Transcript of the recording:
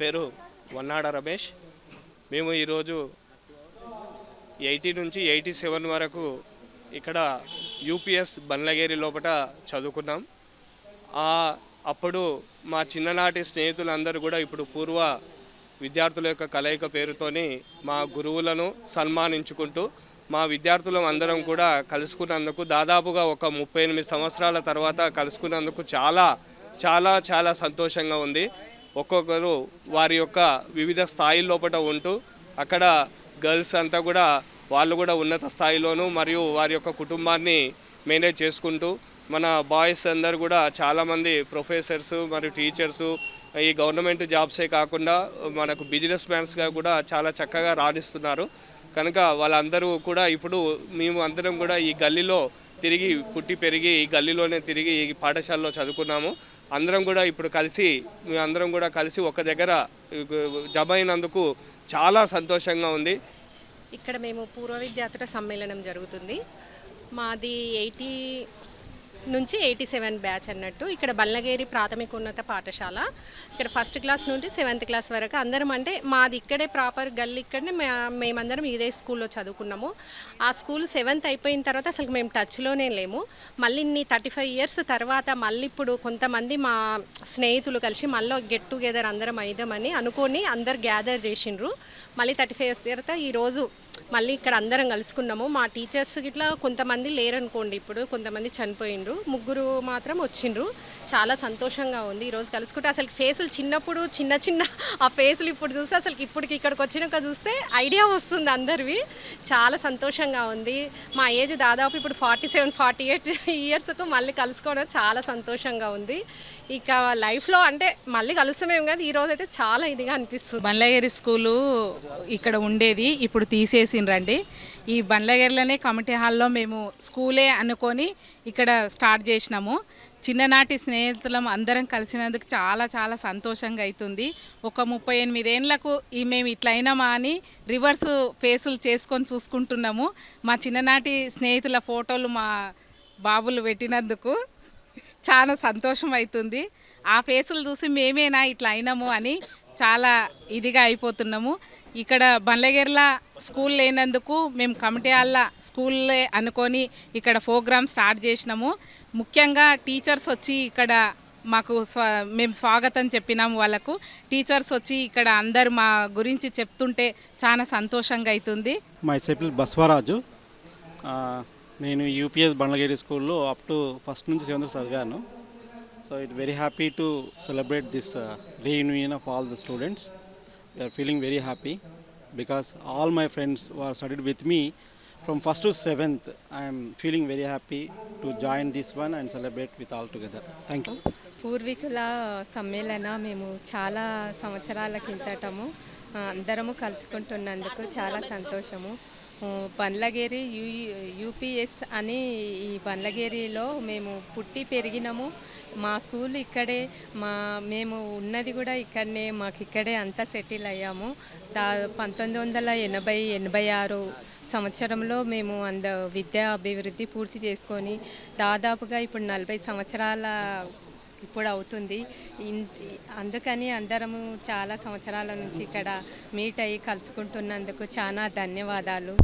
పేరు వన్నాడ రమేష్. మేము ఈరోజు ఎయిటీ నుంచి ఎయిటీ సెవెన్ వరకు ఇక్కడ యూపీఎస్ బండ్లగేరి లోపల చదువుకున్నాం. అప్పుడు మా చిన్ననాటి స్నేహితులందరూ కూడా ఇప్పుడు పూర్వ విద్యార్థుల యొక్క కలయిక పేరుతోని మా గురువులను సన్మానించుకుంటూ మా విద్యార్థులం అందరం కూడా కలుసుకున్నందుకు దాదాపుగా ఒక ముప్పై ఎనిమిది సంవత్సరాల తర్వాత కలుసుకున్నందుకు చాలా చాలా చాలా సంతోషంగా ఉంది. ఒక్కొక్కరు వారి యొక్క వివిధ స్థాయి లోపల ఉంటూ అక్కడ గర్ల్స్ అంతా కూడా వాళ్ళు కూడా ఉన్నత స్థాయిలోను మరియు వారి యొక్క కుటుంబాన్ని మేనేజ్ చేసుకుంటూ మన బాయ్స్ అందరు కూడా చాలామంది ప్రొఫెసర్స్ మరియు టీచర్స్ ఈ గవర్నమెంట్ జాబ్సే కాకుండా మనకు బిజినెస్ మ్యాన్స్గా కూడా చాలా చక్కగా రాణిస్తున్నారు. కనుక వాళ్ళందరూ కూడా ఇప్పుడు మేము అందరం కూడా ఈ గల్లీలో తిరిగి పుట్టి పెరిగి ఈ గల్లీలోనే తిరిగి ఈ పాఠశాలలో చదువుకున్నాము. అందరం కూడా ఇప్పుడు కలిసి అందరం కూడా కలిసి ఒక దగ్గర జమ అయినందుకు చాలా సంతోషంగా ఉంది. ఇక్కడ మేము పూర్వ విద్యార్థుల సమ్మేళనం జరుగుతుంది. మాది ఎయిటీ నుంచి ఎయిటీ సెవెన్ బ్యాచ్ అన్నట్టు. ఇక్కడ బల్లగేరి ప్రాథమిక ఉన్నత పాఠశాల. ఇక్కడ ఫస్ట్ క్లాస్ నుండి సెవెంత్ క్లాస్ వరకు అందరం అంటే మాది ఇక్కడే ప్రాపర్ గల్లి ఇక్కడనే మేమందరం ఇదే స్కూల్లో చదువుకున్నాము. ఆ స్కూల్ సెవెంత్ అయిపోయిన తర్వాత అసలు మేము టచ్లోనే లేము. మళ్ళీ ఇన్ని థర్టీ ఫైవ్ ఇయర్స్ తర్వాత మళ్ళీ ఇప్పుడు కొంతమంది మా స్నేహితులు కలిసి మళ్ళీ గెట్ టుగెదర్ అందరం అయిదామని అనుకొని అందరు గ్యాదర్ చేసిండ్రు. మళ్ళీ థర్టీ ఫైవ్ ఇయర్స్ తర్వాత ఈరోజు మళ్ళీ ఇక్కడ అందరం కలుసుకున్నాము. మా టీచర్స్ ఇట్లా కొంతమంది లేరనుకోండి ఇప్పుడు కొంతమంది చనిపోయిండ్రు. ముగ్గురు మాత్రం వచ్చిండ్రు. చాలా సంతోషంగా ఉంది. ఈరోజు కలుసుకుంటే అసలు ఫేసులు చిన్నప్పుడు చిన్న చిన్న ఆ ఫేసులు ఇప్పుడు చూస్తే అసలు ఇప్పటికి ఇక్కడికి వచ్చినాక చూస్తే ఐడియా వస్తుంది అందరివి. చాలా సంతోషంగా ఉంది. మా ఏజ్ దాదాపు ఇప్పుడు ఫార్టీ సెవెన్ ఫార్టీ ఎయిట్ ఇయర్స్కు మళ్ళీ కలుసుకోవడం చాలా సంతోషంగా ఉంది. ఇక లైఫ్లో అంటే మళ్ళీ కలుస్తామేం కాదు. ఈరోజు అయితే చాలా ఇదిగా అనిపిస్తుంది. బండ్లగిరి స్కూలు ఇక్కడ ఉండేది. ఇప్పుడు తీసేసిండ్రండి. ఈ బండ్లగిరిలోనే కమిటీ హాల్లో మేము స్కూలే అనుకొని ఇక్కడ స్టార్ట్ చేసినాము. చిన్ననాటి స్నేహితులం అందరం కలిసినందుకు చాలా చాలా సంతోషంగా అవుతుంది ఒక ముప్పై ఎనిమిదేళ్ళకు ఈ మేము ఇట్లా అయినామా అని రివర్స్ ఫేసులు చేసుకొని చూసుకుంటున్నాము. మా చిన్ననాటి స్నేహితుల ఫోటోలు మా బాబులు పెట్టినందుకు చాలా సంతోషం అవుతుంది ఆ ఫేసులు చూసి మేమేనా ఇట్లా అయినాము అని చాలా ఇదిగా అయిపోతున్నాము. ఇక్కడ బండ్లగిరిల స్కూల్ లేనందుకు మేము కమిటీ వాళ్ళ స్కూల్లే అనుకొని ఇక్కడ ప్రోగ్రామ్ స్టార్ట్ చేసినాము. ముఖ్యంగా టీచర్స్ వచ్చి ఇక్కడ మాకు స్వా మేము స్వాగతం చెప్పినాము వాళ్ళకు. టీచర్స్ వచ్చి ఇక్కడ అందరు మా గురించి చెప్తుంటే చాలా సంతోషంగా అవుతుంది మై సెపిల్ బస్వరాజు. నేను యూపీఎస్ బండ్లగిరి స్కూల్లో అప్ టు ఫస్ట్ నుంచి సెవెంత్ చదివాను. So it very happy to celebrate this reunion of all the students. We are feeling very happy because all my friends are studied with me from first to seventh I'm feeling very happy to join this one and celebrate with all together thank you పూర్వీకుల సమ్మేళన మేము చాలా సంవత్సరాల కిందటము అందరము కలుసుకుంటున్నందుకు చాలా సంతోషము. పండ్లగేరి you UPS అని ఈ పండ్లగేరిలో మేము పుట్టి పెరిగినాము. మా స్కూల్ ఇక్కడే మా మేము ఉన్నది కూడా ఇక్కడనే మాకు ఇక్కడే అంతా సెటిల్ అయ్యాము. దా పంతొమ్మిది వందల ఎనభై ఎనభై ఆరు సంవత్సరంలో మేము అంద విద్యా అభివృద్ధి పూర్తి చేసుకొని దాదాపుగా ఇప్పుడు నలభై సంవత్సరాల ఇప్పుడు అవుతుంది. ఇన్- అందుకని అందరము చాలా సంవత్సరాల నుంచి ఇక్కడ మీట్ అయ్యి కలుసుకుంటున్నందుకు చాలా ధన్యవాదాలు.